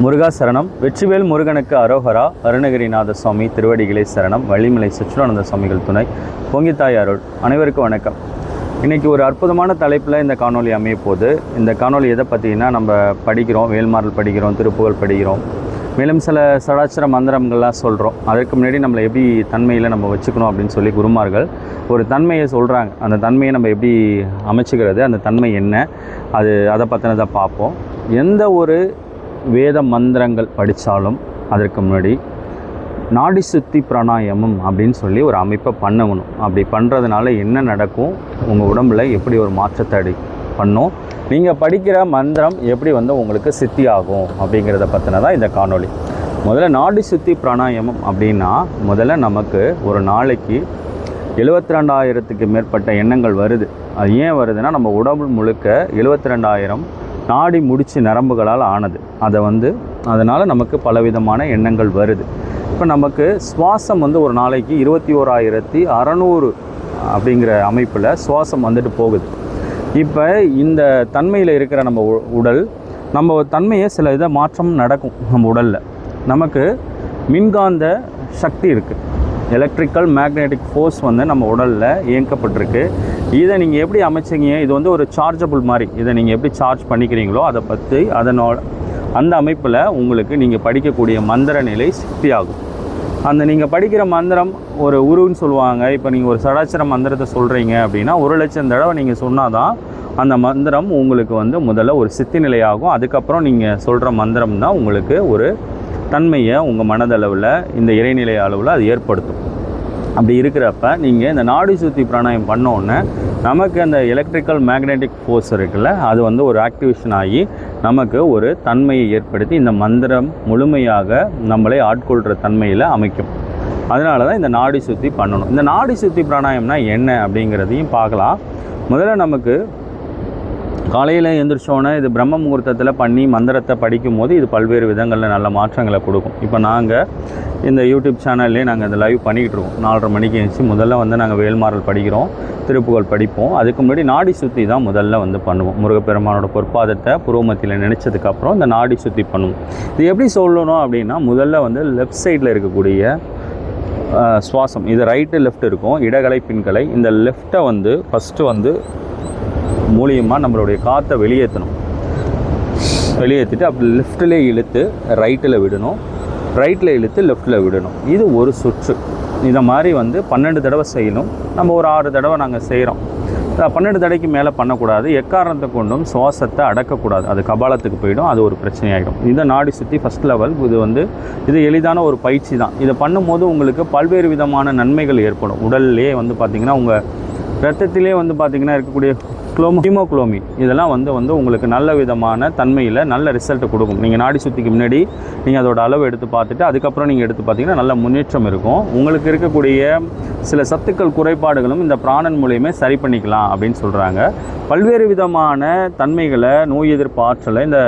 முருகா சரணம். வெற்றிவேல் முருகனுக்கு அரோகரா. அருணகிரிநாத சுவாமி திருவடிகளே சரணம். வள்ளிமலை சச்சுரானந்த சுவாமிகள் துணை. பொங்கித்தாய் அருள். அனைவருக்கும் வணக்கம். இன்றைக்கி ஒரு அற்புதமான தலைப்பில் இந்த காணொளி அமைய போது இந்த காணொளி எதை பார்த்தீங்கன்னா நம்ம படிக்கிறோம். வேல்மாறல் படிக்கிறோம் திருப்புகழ் படிக்கிறோம். மேலும் சில சடாச்சர மந்திரங்கள்லாம் சொல்கிறோம் அதற்கு முன்னாடி நம்மளை எப்படி தன்மையில் நம்ம வச்சுக்கணும் அப்படின்னு சொல்லி குருமார்கள் ஒரு தன்மையை சொல்கிறாங்க அந்த தன்மையை நம்ம எப்படி அமைச்சுக்கிறது? அந்த தன்மை என்ன? அது அதை பற்றினதை பார்ப்போம். எந்த ஒரு வேத மந்திரங்கள் படித்தாலும் அதற்கு முன்னாடி நாடி சுத்தி பிராணாயமம் அப்படின்னு சொல்லி ஒரு அமைப்பை பண்ணணும். அப்படி பண்ணுறதுனால என்ன நடக்கும்? உங்கள் உடம்புல எப்படி ஒரு மாற்றத்தை அடி பண்ணும்? நீங்கள் படிக்கிற மந்திரம் எப்படி வந்து உங்களுக்கு சித்தி ஆகும் அப்படிங்கிறத பற்றின தான் இந்த காணொளி. முதல்ல நாடி சுத்தி பிராணாயமம் அப்படின்னா முதல்ல நமக்கு ஒரு நாளைக்கு எழுபத்தி ரெண்டாயிரத்துக்கு மேற்பட்ட எண்ணங்கள் வருது. அது ஏன் வருதுன்னா நம்ம உடம்பு முழுக்க எழுபத்தி ரெண்டாயிரம் நாடி முடிச்சு நரம்புகளால் ஆனது. அதை வந்து அதனால் நமக்கு பலவிதமான எண்ணங்கள் வருது. இப்போ நமக்கு சுவாசம் வந்து ஒரு நாளைக்கு இருபத்தி ஓராயிரத்தி அறநூறு அப்படிங்கிற அமைப்பில் சுவாசம் வந்துட்டு போகுது. இப்போ இந்த தன்மையில் இருக்கிற நம்ம உ- உடல் நம்ம தன்மையை சில இதை மாற்றம் நடக்கும் நம்ம உடலில். நமக்கு மின்காந்த சக்தி இருக்குது எலக்ட்ரிக்கல் மேக்னெட்டிக் ஃபோர்ஸ் வந்து நம்ம உடலில் இயக்கப்பட்டிருக்கு. இதை நீங்கள் எப்படி அமைச்சிங்க? இது வந்து ஒரு சார்ஜபிள் மாதிரி. இதை நீங்கள் எப்படி சார்ஜ் பண்ணிக்கிறீங்களோ அதை பற்றி அதனோட அந்த அமைப்பில் உங்களுக்கு நீங்கள் படிக்கக்கூடிய மந்திர நிலை சக்தி ஆகும் அந்த நீங்கள் படிக்கிற மந்திரம் ஒரு உருன்னு சொல்லுவாங்க. இப்போ நீங்கள் ஒரு சடாச்சர மந்திரத்தை சொல்கிறீங்க அப்படின்னா ஒரு லட்சம் தடவை நீங்கள் சொன்னால் தான் அந்த மந்திரம் உங்களுக்கு வந்து முதல்ல ஒரு சித்தி நிலையாகும். அதுக்கப்புறம் நீங்கள் சொல்கிற மந்திரம் தான் உங்களுக்கு ஒரு தன்மையை உங்கள் மனதளவில் இந்த இறைநிலை அளவில் அது ஏற்படுத்தும். அப்படி இருக்கிறப்ப நீங்கள் இந்த நாடி சுத்தி பிராணாயம் பண்ணோன்னே நமக்கு அந்த எலக்ட்ரிக்கல் மேக்னெட்டிக் ஃபோர்ஸ் இருக்குல்ல அது வந்து ஒரு ஆக்டிவேஷன் ஆகி நமக்கு ஒரு தன்மையை ஏற்படுத்தி இந்த மந்திரம் முழுமையாக நம்மளை ஆட்கொள்கிற தன்மையில் அமைக்கும். அதனால தான் இந்த நாடி சுத்தி பண்ணணும். இந்த நாடி சுத்தி பிராணாயம்னா என்ன அப்படிங்கிறதையும் பார்க்கலாம். முதல்ல நமக்கு காலையில் எழுந்திரிச்சோன்னே இது பிரம்ம முகூர்த்தத்தில் பண்ணி மந்திரத்தை படிக்கும் போது இது பல்வேறு விதங்களில் நல்ல மாற்றங்களை கொடுக்கும். இப்போ நாங்கள் இந்த யூடியூப் சேனல்லே நாங்கள் இந்த லைவ் பண்ணிக்கிட்டு இருக்கோம். நாலரை மணிக்கு எழுந்துச்சு முதல்ல வந்து நாங்கள் வேல்மாறல் படிக்கிறோம். திருப்புகழ் படிப்போம். அதுக்கு முன்னாடி நாடி சுத்தி தான் முதல்ல வந்து பண்ணுவோம். முருகப்பெருமானோட பொற்பாதத்தை புருவமத்தியில் நினச்சதுக்கப்புறம் இந்த நாடி சுத்தி பண்ணுவோம். இது எப்படி சொல்லணும் அப்படின்னா முதல்ல வந்து லெஃப்ட் சைடில் இருக்கக்கூடிய சுவாசம். இது ரைட்டு லெஃப்ட் இருக்கும். இடகலை பின்கலை. இந்த லெஃப்ட்டை வந்து ஃபஸ்ட்டு வந்து மூலியமாக நம்மளுடைய காற்றை வெளியேற்றணும் வெளியேற்றிட்டு அப்படி லெஃப்ட்டில் இழுத்து ரைட்டில் விடணும். ரைட்டில் இழுத்து லெஃப்ட்டில் விடணும். இது ஒரு சுற்று. இதை மாதிரி வந்து பன்னெண்டு தடவை செய்யணும். நம்ம ஒரு ஆறு தடவை நாங்கள் செய்கிறோம் பன்னெண்டு தடவைக்கு மேலே பண்ணக்கூடாது. எக்காரணத்தை கொண்டும் சுவாசத்தை அடக்கக்கூடாது. அது கபாலத்துக்கு போயிடும். அது ஒரு பிரச்சனையாகிடும் இந்த நாடி சுற்றி ஃபஸ்ட் லெவல் இது வந்து இது எளிதான ஒரு பயிற்சி தான். இதை பண்ணும்போது உங்களுக்கு பல்வேறு விதமான நன்மைகள் ஏற்படும். உடல்லே வந்து பார்த்திங்கன்னா உங்கள் ரத்தத்திலே வந்து பார்த்திங்கன்னா இருக்கக்கூடிய குளோமோ ஹீமோக்ளோமின் இதெல்லாம் வந்து வந்து உங்களுக்கு நல்ல விதமான தன்மையில் நல்ல ரிசல்ட்டை கொடுக்கும். நீங்கள் நாடி சுத்திக்கு முன்னாடி நீங்கள் அதோட அளவு எடுத்து பார்த்துட்டு அதுக்கப்புறம் நீங்கள் எடுத்து பார்த்தீங்கன்னா நல்ல முன்னேற்றம் இருக்கும். உங்களுக்கு இருக்கக்கூடிய சில சத்துக்கள் குறைபாடுகளும் இந்த பிராணன் மூலியமே சரி பண்ணிக்கலாம் அப்படின்னு சொல்கிறாங்க பல்வேறு விதமான தன்மைகளை நோய் எதிர்ப்பு ஆற்றலை இந்த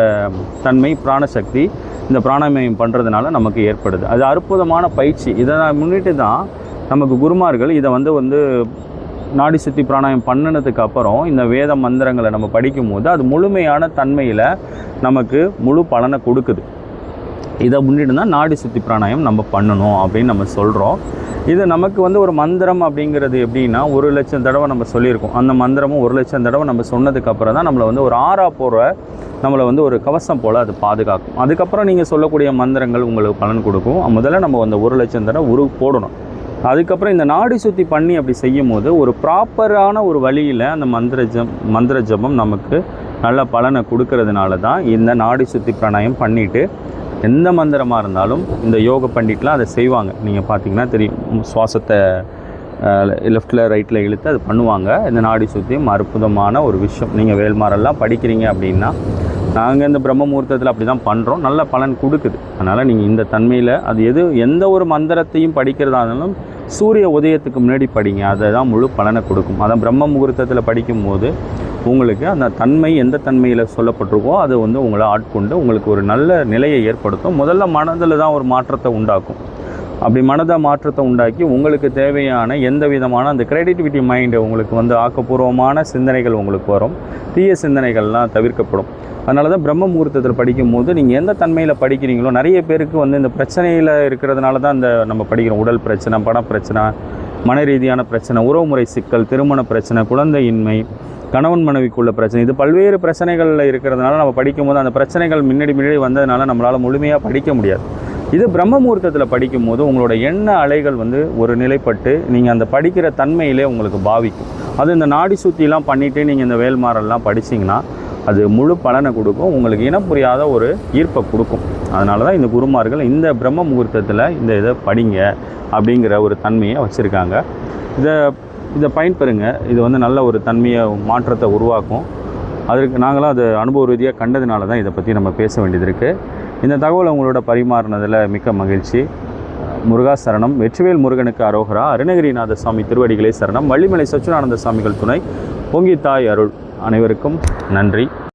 தன்மை பிராணசக்தி இந்த பிராணாயாமம் பண்ணுறதுனால நமக்கு ஏற்படுது. அது அற்புதமான பயிற்சி. இதை முன்னிட்டு தான் நமக்கு குருமார்கள் இதை வந்து வந்து நாடி சுத்தி பிராணாயம் பண்ணினதுக்கு அப்புறம் இந்த வேத மந்திரங்களை நம்ம படிக்கும்போது அது முழுமையான தன்மையில் நமக்கு முழு பலனை கொடுக்குது. இதை முன்னிட்டு தான் நாடி சுத்தி பிராணாயம் நம்ம பண்ணணும் அப்படின்னு நம்ம சொல்கிறோம் இது நமக்கு வந்து ஒரு மந்திரம் அப்படிங்கிறது எப்படின்னா ஒரு லட்சம் தடவை நம்ம சொல்லியிருக்கோம். அந்த மந்திரமும் ஒரு லட்சம் தடவை நம்ம சொன்னதுக்கப்புறம் தான் நம்மளை வந்து ஒரு ஆறா போகிற நம்மளை வந்து ஒரு கவசம் போல் அது பாதுகாக்கும். அதுக்கப்புறம் நீங்கள் சொல்லக்கூடிய மந்திரங்கள் உங்களுக்கு பலன் கொடுக்கும். முதல்ல நம்ம அந்த ஒரு லட்சம் தடவை உரு போடணும். அதுக்கப்புறம் இந்த நாடி சுத்தி பண்ணி அப்படி செய்யும் போது ஒரு ப்ராப்பரான ஒரு வழியில் அந்த மந்திர ஜம் மந்திர ஜபம் நமக்கு நல்ல பலனை கொடுக்கறதுனால தான் இந்த நாடி சுத்தி பிராணாயம் பண்ணிட்டு எந்த மந்திரமாக இருந்தாலும் இந்த யோக பண்டிட்லாம் அதை செய்வாங்க. நீங்கள் பார்த்தீங்கன்னா தெரியும் சுவாசத்தை லெஃப்ட்டில் ரைட்டில் இழுத்து அது பண்ணுவாங்க. இந்த நாடி சுத்தியும் அற்புதமான ஒரு விஷயம். நீங்கள் வேல்மாரெல்லாம் படிக்கிறீங்க அப்படின்னா நாங்கள் இந்த பிரம்ம முகூர்த்தத்தில் அப்படி தான் பண்ணுறோம் நல்ல பலன் கொடுக்குது. அதனால் நீங்கள் இந்த தன்மையில் அது எது எந்த ஒரு மந்திரத்தையும் படிக்கிறதா இருந்தாலும் சூரிய உதயத்துக்கு முன்னாடி படிங்க. அதை தான் முழு பலனை கொடுக்கும். அதான் பிரம்ம முகூர்த்தத்தில் படிக்கும்போது உங்களுக்கு அந்த தன்மை எந்த தன்மையில் சொல்லப்பட்டிருக்கோ அது வந்து உங்களை ஆட்கொண்டு உங்களுக்கு ஒரு நல்ல நிலையை ஏற்படுத்தும். முதல்ல மனதில் தான் ஒரு மாற்றத்தை உண்டாக்கும். அப்படி மனதை மாற்றத்தை உண்டாக்கி உங்களுக்கு தேவையான எந்த விதமான அந்த கிரியேட்டிவிட்டி மைண்டு உங்களுக்கு வந்து ஆக்கப்பூர்வமான சிந்தனைகள் உங்களுக்கு வரும். தீய சிந்தனைகள்லாம் தவிர்க்கப்படும். அதனால தான் பிரம்ம முகூர்த்தத்தில் படிக்கும்போது நீங்கள் எந்த தன்மையில் படிக்கிறீங்களோ நிறைய பேருக்கு வந்து இந்த பிரச்சனையில் இருக்கிறதுனால தான் இந்த நம்ம படிக்கிறோம். உடல் பிரச்சனை பண பிரச்சனை மன ரீதியான பிரச்சனை உறவுமுறை சிக்கல் திருமண பிரச்சனை குழந்தையின்மை கணவன் மனைவிக்குள்ள பிரச்சனை. இது பல்வேறு பிரச்சனைகளில் இருக்கிறதுனால நம்ம படிக்கும்போது அந்த பிரச்சனைகள் முன்னாடி முன்னாடி வந்ததுனால நம்மளால் முழுமையாக படிக்க முடியாது. இது பிரம்ம முகூர்த்தத்தில் படிக்கும்போது உங்களோட எண்ண அலைகள் வந்து ஒரு நிலைப்பட்டு நீங்கள் அந்த படிக்கிற தன்மையிலே உங்களுக்கு பாவிக்கும். அது இந்த நாடி சுத்திலாம் பண்ணிவிட்டு நீங்கள் இந்த வேல்மாரெல்லாம் படிச்சிங்கன்னா அது முழு பலனை கொடுக்கும். உங்களுக்கு இனம் புரியாத ஒரு ஈர்ப்பை கொடுக்கும். அதனால தான் இந்த குருமார்கள் இந்த பிரம்ம முகூர்த்தத்தில் இந்த இதை படிங்க அப்படிங்கிற ஒரு தன்மையை வச்சுருக்காங்க. இதை இதை பயன்பெறுங்க. இது வந்து நல்ல ஒரு தன்மையை மாற்றத்தை உருவாக்கும். அதற்கு நாங்களும் அது அனுபவ ரீதியாக கண்டதுனால தான் இதை பற்றி நம்ம பேச வேண்டியது இருக்குது இந்த தகவல் உங்களோட பரிமாறினதில் மிக்க மகிழ்ச்சி. முருகா சரணம் வெற்றிவேல் முருகனுக்கு அரோகரா அருணகிரிநாத சுவாமி திருவடிகளே சரணம் வள்ளிமலை சச்சுனானந்த சுவாமிகள் துணை பொங்கித்தாய் அருள். அனைவருக்கும் நன்றி.